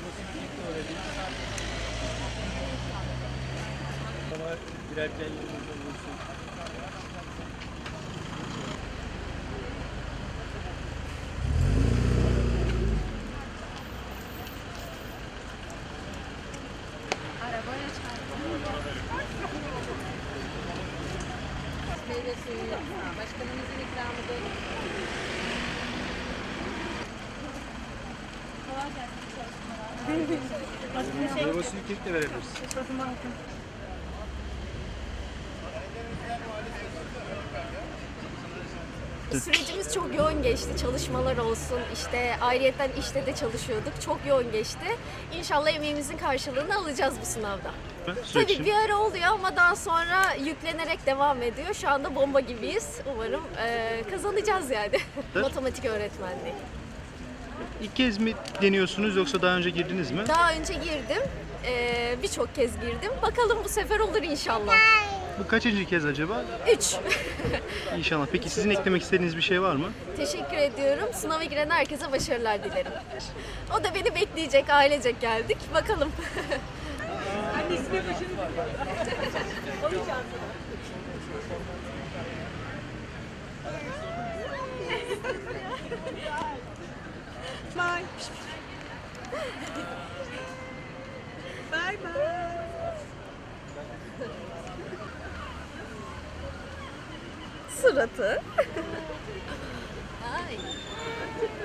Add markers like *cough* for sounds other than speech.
meyvesini ilk öğrendik. Ama girerken yanımızda bulursun. Arabaya çarptım. Meyve suyu. Başkanımızın ikramı değil. İkramıdır. Meyve suyu kek de verebiliriz. Sürecimiz çok yoğun geçti. Çalışmalar olsun, işte ayrıyetten işte de çalışıyorduk. Çok yoğun geçti. İnşallah emeğimizin karşılığını alacağız bu sınavda. Tabii bir ara oluyor ama daha sonra yüklenerek devam ediyor. Şu anda bomba gibiyiz. Umarım eee, kazanacağız yani. *laughs* Matematik öğretmenliği. İlk kez mi deniyorsunuz yoksa daha önce girdiniz mi? Daha önce girdim. eee, Birçok kez girdim. Bakalım bu sefer olur inşallah. Bu kaçıncı kez acaba? 3. *laughs* İnşallah. Peki sizin eklemek istediğiniz bir şey var mı? Teşekkür ediyorum. Sınava giren herkese başarılar dilerim. O da beni bekleyecek, ailecek geldik. Bakalım. *laughs* Bye. Bye bye. Suratı.